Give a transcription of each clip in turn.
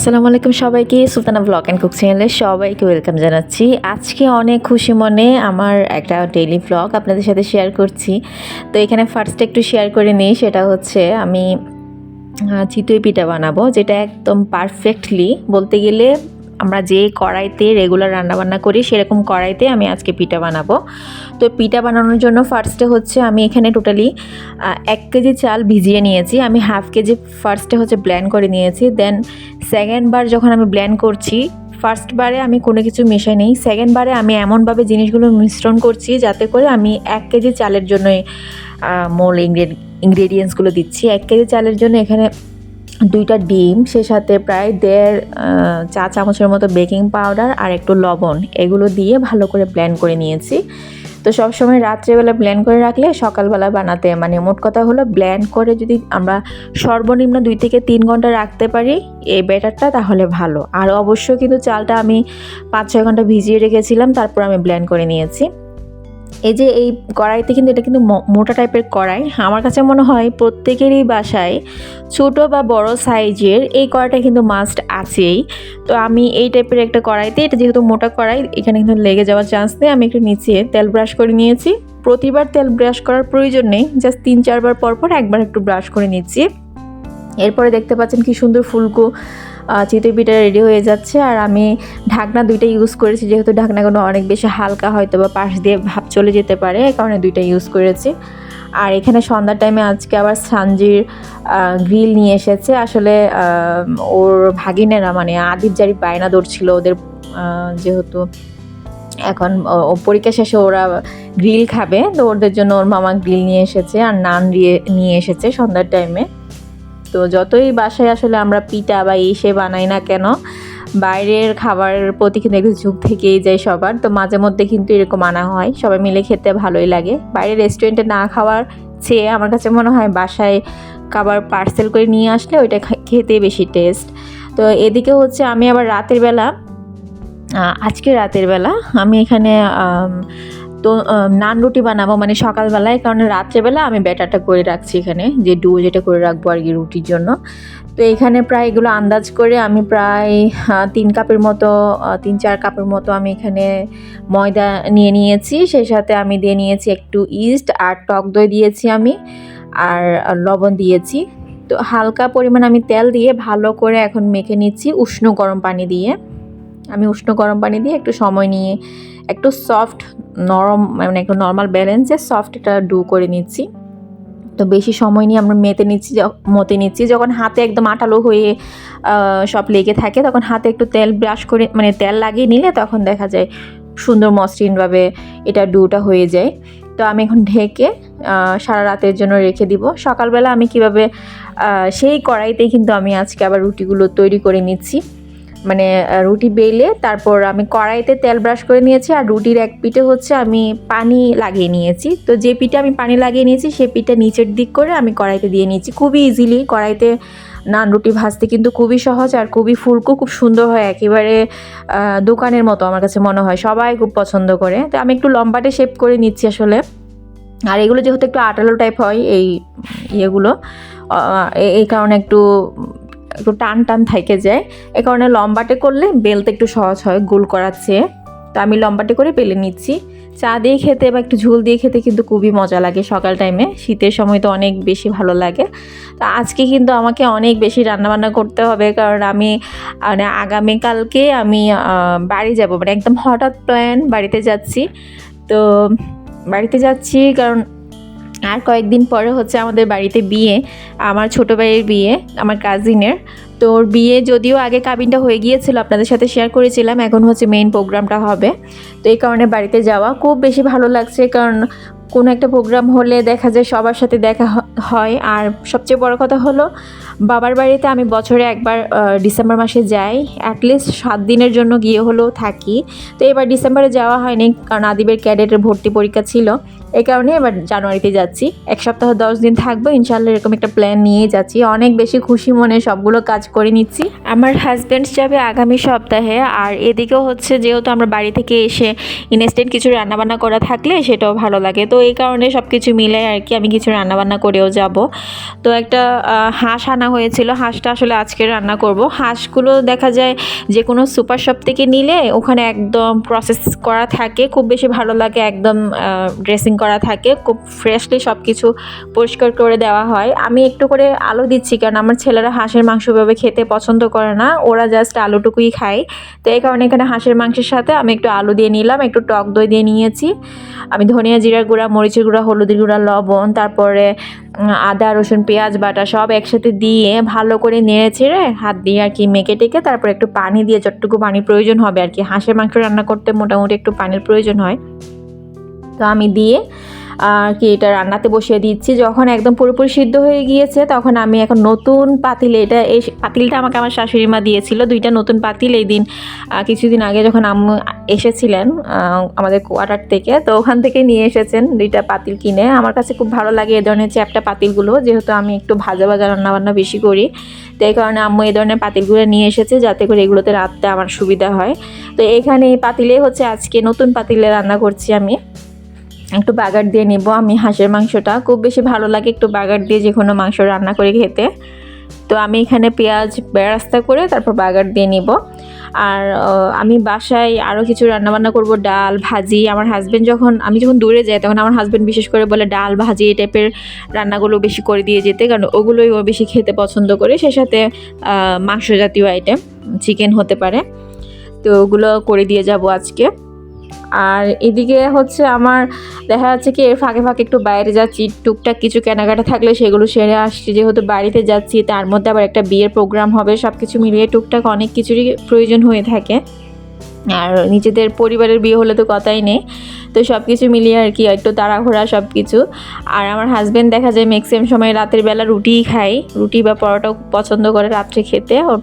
আসসালামু আলাইকুম সবাইকে, সুলতানা ব্লগ অ্যান্ড কুক চ্যানেলে সবাইকে ওয়েলকাম জানাচ্ছি। আজকে অনেক খুশি মনে আমার একটা ডেইলি ব্লগ আপনাদের সাথে শেয়ার করছি। তো এখানে ফার্স্টে একটু শেয়ার করে নিই, সেটা হচ্ছে আমি চিতই পিঠা বানাবো, যেটা একদম পারফেক্টলি বলতে গেলে আমরা যে কড়াইতে রেগুলার রান্নাবান্না করি, সেরকম কড়াইতে আমি আজকে পিঠা বানাবো। তো পিঠা বানানোর জন্য ফার্স্টে হচ্ছে আমি এখানে টোটালি এক কেজি চাল ভিজিয়ে নিয়েছি। আমি হাফ কেজি ফার্স্টে হচ্ছে ব্ল্যান্ড করে নিয়েছি। দেন সেকেন্ড বার যখন আমি ব্ল্যান্ড করছি ফার্স্ট বারে আমি কোনো কিছু মেশাই নেই। সেকেন্ড বারে আমি এমনভাবে জিনিসগুলো মিশ্রণ করছি যাতে করে আমি এক কেজি চালের জন্যই মূল ইনগ্রেড ইনগ্রেডিয়েন্টসগুলো দিচ্ছি। এক কেজি চালের জন্য এখানে দুইটা ডিম সে সাথে প্রায় দেড় চা চামচের মতো বেকিং পাউডার আর একটু লবণ। এগুলো দিয়ে ভালো করে ব্লেন্ড করে নিয়েছি। তো সবসময় রাত্রেবেলা ব্লেন্ড করে রাখলে সকালবেলা বানাতে মানে মোট কথা হলো ব্লেন্ড করে যদি আমরা সর্বনিম্ন দুই থেকে তিন ঘণ্টা রাখতে পারি এই ব্যাটারটা তাহলে ভালো। আর অবশ্যই কিন্তু চালটা আমি পাঁচ ছয় ঘণ্টা ভিজিয়ে রেখেছিলাম, তারপর আমি ব্লেন্ড করে নিয়েছি। এই যে এই কড়াইতে কিন্তু এটা কিন্তু মোটা টাইপের কড়াই। আমার কাছে মনে হয় প্রত্যেকেরই বাসায় ছোট বা বড় সাইজের এই কড়াইটা কিন্তু মাস্ট আছেই। তো আমি এই টাইপের একটা কড়াইতে, এটা যেহেতু মোটা কড়াই, এখানে কিন্তু লেগে যাওয়ার চান্স নেই। আমি একটু নিচে তেল ব্রাশ করে নিয়েছি। প্রতিবার তেল ব্রাশ করার প্রয়োজন নেই। জাস্ট তিন, চারবার পর পর একবার একটু ব্রাশ করে নিচ্ছি। এরপরে দেখতে পাচ্ছেন কি সুন্দর ফুলকো চিতই পিঠা রেডি হয়ে যাচ্ছে। আর আমি ঢাকনা দুইটা ইউজ করেছি, যেহেতু ঢাকনাগুলো অনেক বেশি হালকা হয়তো বা পাশ দিয়ে ভাব চলে যেতে পারে এ কারণে দুইটা ইউজ করেছি। আর এখানে সন্ধ্যার টাইমে আজকে আবার সানজির গ্রিল নিয়ে এসেছে। আসলে ওর ভাগিনেরা মানে আদিব জারি বায়না ধরছিল ওদের যেহেতু এখন পরীক্ষা শেষে ওরা গ্রিল খাবে। তো ওদের জন্য ওর মামা গ্রিল নিয়ে এসেছে, আর নান নিয়ে এসেছে সন্ধ্যার টাইমে তো যতই বাসায় আসলে আমরা পিঠা বা এই সে বানাই না কেন, বাইরের খাবারের প্রতি কিন্তু একটু ঝুঁক থেকেই যায় সবার। তো মাঝে মধ্যে কিন্তু এরকম আনা হয়। সবাই মিলে খেতে ভালোই লাগে। বাইরে রেস্টুরেন্টে না খাওয়ার চেয়ে আমার কাছে মনে হয় বাসায় খাবার পার্সেল করে নিয়ে আসলে ওইটা খেতে বেশি টেস্ট তো এদিকে হচ্ছে আমি আবার রাতের বেলা আজকে রাতের বেলা আমি এখানে তো নান রুটি বানাবো মানে সকালবেলায়, কারণ রাত্রেবেলা আমি ব্যাটারটা করে রাখছি এখানে, যে ডু যেটা করে রাখব আর কি রুটির জন্য। তো এখানে প্রায় এগুলো আন্দাজ করে আমি প্রায় তিন কাপের মতো তিন চার কাপের মতো আমি এখানে ময়দা নিয়ে নিয়েছি। সেই সাথে আমি দিয়ে নিয়েছি একটু ইস্ট আর টক দই দিয়েছি আমি, আর লবণ দিয়েছি। তো হালকা পরিমাণ আমি তেল দিয়ে ভালো করে এখন মেখে নিচ্ছি উষ্ণ গরম পানি দিয়ে। আমি উষ্ণ গরম পানি দিয়ে একটু সময় নিয়ে একটু সফট নরম মানে একটু নর্মাল ব্যালেন্সে সফট এটা ডু করে নিচ্ছি। তো বেশি সময় নিয়ে আমরা মেতে নিচ্ছি মতে নিচ্ছি। যখন হাতে একদম আটালো হয়ে সব লেগে থাকে, তখন হাতে একটু তেল ব্রাশ করে মানে তেল লাগিয়ে নিলে তখন দেখা যায় সুন্দর মসৃণভাবে এটা ডুটা হয়ে যায়। তো আমি এখন ঢেকে সারা রাতের জন্য রেখে দিব। সকালবেলা আমি কীভাবে সেই কড়াইতেই কিন্তু আমি আজকে আবার রুটিগুলো তৈরি করে নিচ্ছি। মানে রুটি বেলে তারপর আমি কড়াইতে তেল ব্রাশ করে নিয়েছি আর রুটির এক পিঠে হচ্ছে আমি পানি লাগিয়ে নিয়েছি। তো যে পিঠে আমি পানি লাগিয়ে নিয়েছি সে পিঠে নিচের দিক করে আমি কড়াইতে দিয়ে নিয়েছি। খুবই ইজিলি কড়াইতে নান রুটি ভাজতে কিন্তু খুবই সহজ আর খুবই ফুলকো খুব সুন্দর হয়, একেবারে দোকানের মতো আমার কাছে মনে হয়, সবাই খুব পছন্দ করে। তো আমি একটু লম্বাটে শেপ করে নিচ্ছি আসলে। আর এগুলো যেহেতু একটু আটালো টাইপ হয় এই ইয়েগুলো এই কারণে একটু একটু টান টান থেকে যায়। এ কারণে লম্বাটে করলে বেলতে একটু সহজ হয় গোল করার চেয়ে। তো আমি লম্বাটে করে বেলে নিচ্ছি। চা দিয়ে খেতে বা একটু ঝোল দিয়ে খেতে কিন্তু খুবই মজা লাগে সকাল টাইমে শীতের সময় তো অনেক বেশি ভালো লাগে। তো আজকে কিন্তু আমাকে অনেক বেশি রান্নাবান্না করতে হবে কারণ আমি মানে আগামীকালকে আমি বাড়ি যাব। মানে একদম হঠাৎ প্ল্যান বাড়িতে যাচ্ছি। তো বাড়িতে যাচ্ছি কারণ আর কয়েকদিন পরে হচ্ছে আমাদের বাড়িতে বিয়ে, আমার ছোটো ভাইয়ের বিয়ে, আমার কাজিনের তো ওর বিয়ে যদিও আগে কাবিনটা হয়ে গিয়েছিল, আপনাদের সাথে শেয়ার করেছিলাম, এখন হচ্ছে মেইন প্রোগ্রামটা হবে। তো এই কারণে বাড়িতে যাওয়া খুব বেশি ভালো লাগছে, কারণ কোনো একটা প্রোগ্রাম হলে দেখা যায় সবার সাথে দেখা হয়। আর সবচেয়ে বড় কথা হলো, বাবার বাড়িতে আমি বছরে একবার ডিসেম্বর মাসে যাই অ্যাটলিস্ট সাত দিনের জন্য গিয়ে হলেও থাকি। তো এবার ডিসেম্বরে যাওয়া হয়নি, কারণ আদিবের ক্যাডেটের ভর্তি পরীক্ষা ছিল। এই কারণে এবার জানুয়ারিতে যাচ্ছি। এক সপ্তাহ দশ দিন থাকব ইনশাল্লাহ এরকম একটা প্ল্যান নিয়ে যাচ্ছি। অনেক বেশি খুশি মনে সবগুলো কাজ করে নিচ্ছি। আমার হাজব্যান্ড যাবে আগামী সপ্তাহে, আর এদিকেও হচ্ছে যেহেতু আমরা বাড়ি থেকে এসে ইনস্ট্যান্ট কিছু রান্নাবান্না করা থাকলে সেটাও ভালো লাগে। তো এই কারণে সব কিছু মিলে আর কি আমি কিছু রান্নাবান্না করেও যাব। তো একটা হাঁস আনা হয়েছিল। হাঁসটা আসলে আজকে রান্না করব। হাঁসগুলো দেখা যায় যে কোনো সুপার শপ থেকে নিলে ওখানে একদম প্রসেস করা থাকে। খুব বেশি ভালো লাগে একদম ড্রেসিং করা থাকে, খুব ফ্রেশলি সব কিছু পরিষ্কার করে দেওয়া হয়। আমি একটু করে আলু দিচ্ছি কারণ আমার ছেলেরা হাঁসের মাংস ভাবে খেতে পছন্দ করে না, ওরা জাস্ট আলুটুকুই খায়। তো এই কারণে এখানে হাঁসের মাংসের সাথে আমি একটু আলু দিয়ে নিলাম, একটু টক দই দিয়ে নিয়েছি। আমি ধনিয়া জিরার গুঁড়া, মরিচের গুঁড়া, হলুদের গুঁড়া, লবণ, তারপরে আদা, রসুন, পেঁয়াজ, বাটা সব একসাথে দিয়ে ভালো করে নেড়ে ছেড়ে হাত দিয়ে আর কি মেখে টেকে তারপর একটু পানি দিয়ে, যতটুকু পানি প্রয়োজন হবে আর কি। হাঁসের মাংস রান্না করতে মোটামুটি একটু পানির প্রয়োজন হয়। তো আমি দিয়ে আর কি এটা রান্নাতে বসিয়ে দিচ্ছি। যখন একদম পুরোপুরি সিদ্ধ হয়ে গিয়েছে, তখন আমি এখন নতুন পাতিলে, এটা এই পাতিলটা আমাকে আমার শাশুড়ি মা দিয়েছিল, দুইটা নতুন পাতিল এই দিন কিছুদিন আগে যখন আম্মু এসেছিলেন আমাদের কোয়ার্টার থেকে, তো ওখান থেকে নিয়ে এসেছেন দুইটা পাতিল কিনে। আমার কাছে খুব ভালো লাগে এই ধরনের চ্যাপটা পাতিলগুলো, যেহেতু আমি একটু ভাজা ভাজা রান্নাবান্না বেশি করি। তো এই কারণে আম্মু এই ধরনের পাতিলগুলো নিয়ে এসেছে, যাতে করে এগুলোতে রাখতে আমার সুবিধা হয়। তো এখানে এই পাতিলে হচ্ছে আজকে নতুন পাতিলে রান্না করছি আমি। একটু বাগার দিয়ে নেব। আমি হাঁসের মাংসটা খুব বেশি ভালো লাগে একটু বাগার দিয়ে যে কোনো মাংস রান্না করে খেতে। তো আমি এখানে পেঁয়াজ বেরাস্তা করে তারপর বাগার দিয়ে নিব। আর আমি বাসায় আরও কিছু রান্নাবান্না করব, ডাল, ভাজি। আমার হাজব্যান্ড যখন, আমি যখন দূরে যাই তখন আমার হাজব্যান্ড বিশেষ করে বলে ডাল, ভাজি এই টাইপের রান্নাগুলো বেশি করে দিয়ে যেতে। কারণ ওগুলোই ও বেশি খেতে পছন্দ করে। সে সাথে মাংস জাতীয় আইটেম চিকেন হতে পারে। তো ওগুলো করে দিয়ে যাব আজকে। আর এদিকে হচ্ছে আমার দেখা যাচ্ছে কি, এর ফাঁকে ফাঁকে একটু বাইরে যাচ্ছি, টুকটাক কিছু কেনাকাটা থাকলে সেগুলো সেরে আসছি। যেহেতু বাড়িতে যাচ্ছি, তার মধ্যে আবার একটা বিয়ের প্রোগ্রাম হবে সব কিছু মিলিয়ে টুকটাক অনেক কিছুরই প্রয়োজন হয়ে থাকে। আর নিজেদের পরিবারের বিয়ে হলে তো কথাই নেই। তো সব কিছু মিলিয়ে আর কি, একটু তাড়াঘোড়া সব কিছু আর আমার হাজব্যান্ড দেখা যায় ম্যাক্সিমাম সময় রাতের বেলা রুটিই খায়। রুটি বা পরোটাও পছন্দ করে রাত্রে খেতে, ওর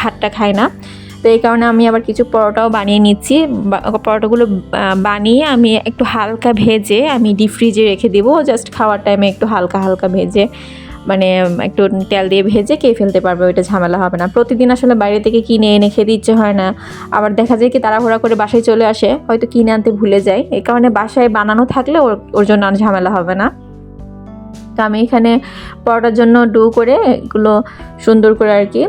ভাতটা খায় না। তো এই কারণে আমি আবার কিছু পরোটাও বানিয়ে নিচ্ছি। পরোটাগুলো বানিয়ে আমি একটু হালকা ভেজে আমি ডিপ ফ্রিজে রেখে দেবো। জাস্ট খাওয়ার টাইমে একটু হালকা হালকা ভেজে মানে একটু তেল দিয়ে ভেজে খেয়ে ফেলতে পারবে, ওইটা ঝামেলা হবে না। প্রতিদিন আসলে বাইরে থেকে কিনে এনে খেতে ইচ্ছে হয় না। আবার দেখা যায় কি তাড়াহুড়া করে বাসায় চলে আসে, হয়তো কিনে আনতে ভুলে যায়। এই কারণে বাসায় বানানো থাকলে ওর ওর জন্য আর ঝামেলা হবে না। তো আমি এখানে পরোটার জন্য ডু করে এগুলো সুন্দর করে আর কি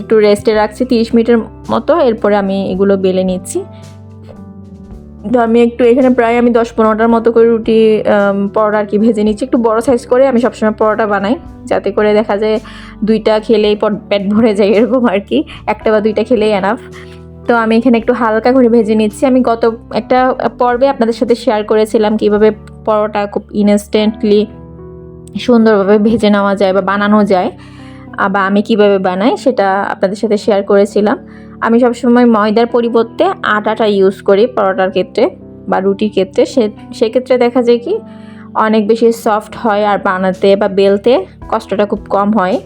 একটু রেস্টে রাখছি তিরিশ মিনিটের মতো, এরপরে আমি এগুলো বেলে নিচ্ছি। তো আমি একটু এখানে প্রায় আমি দশ পনেরোটার মতো করে রুটি পরোটা আর কি ভেজে নিচ্ছি। একটু বড় সাইজ করে আমি সবসময় পরোটা বানাই, যাতে করে দেখা যায় দুইটা খেলেই পেট ভরে যায় এরকম আর কি। একটা বা দুইটা খেলেই এনাফ তো আমি এখানে একটু হালকা করে ভেজে নিচ্ছি। আমি গত একটা পর্বে আপনাদের সাথে শেয়ার করেছিলাম কীভাবে পরোটা খুব ইনস্ট্যান্টলি সুন্দরভাবে ভেজে নেওয়া যায় বা বানানো যায়। বা আমি কীভাবে বানাই সেটা আপনাদের সাথে শেয়ার করেছিলাম। আমি সবসময় ময়দার পরিবর্তে আটাটা ইউজ করি পরোটার ক্ষেত্রে বা রুটির ক্ষেত্রে। সে, সেক্ষেত্রে দেখা যায় কি অনেক বেশি সফট হয় আর বানাতে বা বেলতে কষ্টটা খুব কম হয়।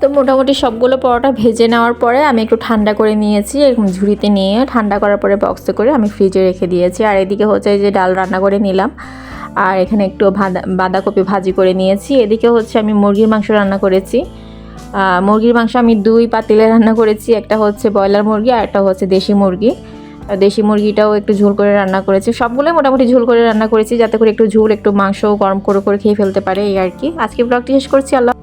তো মোটামুটি সবগুলো পরোটা ভেজে নেওয়ার পরে আমি একটু ঠান্ডা করে নিয়েছি, এরকম ঝুড়িতে নিয়ে ঠান্ডা করার পরে বক্সে করে আমি ফ্রিজে রেখে দিয়েছি। আর এদিকে হচ্ছে যে ডাল রান্না করে নিলাম, আর এখানে একটু বাঁধা বাঁধাকপি ভাজি করে নিয়েছি। এদিকে হচ্ছে আমি মুরগির মাংস রান্না করেছি। মুরগির মাংস আমি দুই পাতিলে রান্না করেছি, একটা হচ্ছে ব্রয়লার মুরগি আর একটা হচ্ছে দেশি মুরগি। দেশি মুরগিটাও একটু ঝোল করে রান্না করেছি। সবগুলোই মোটামুটি ঝোল করে রান্না করেছি, যাতে করে একটু ঝোল, একটু মাংস গরম করে করে খেয়ে ফেলতে পারে এই আর কি। আজকে ব্লগটি শেষ করছি, আল্লাহ